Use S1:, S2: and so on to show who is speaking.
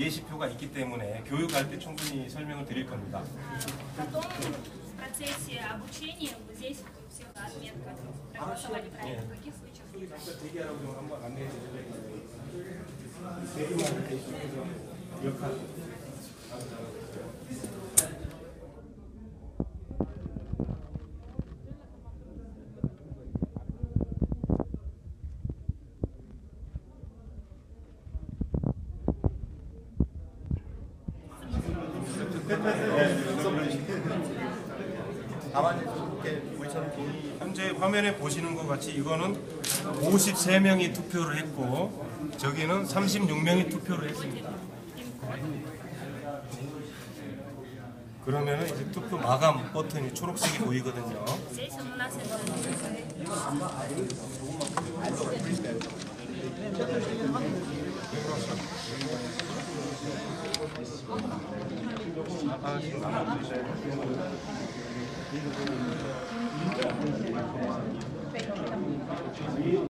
S1: 예시표가 있기 때문에 교육할 때 충분히 설명을 드릴 겁니다.
S2: Потом в процессе обучения вот здесь все отметка. Проголосовали правильно. В каких случаях не
S1: 잠깐 대기하라고 좀 한번 안내해 주실래요? 대기만 이렇게 있으면서 역할.
S3: 이렇게 종이
S1: 현재 화면에 보시는 것 같이 이거는 53명이 투표를 했고 저기는 36명이 투표를 했습니다. 그러면은 이제 투표 마감 버튼이 초록색이 보이거든요.
S2: 啊，行啊。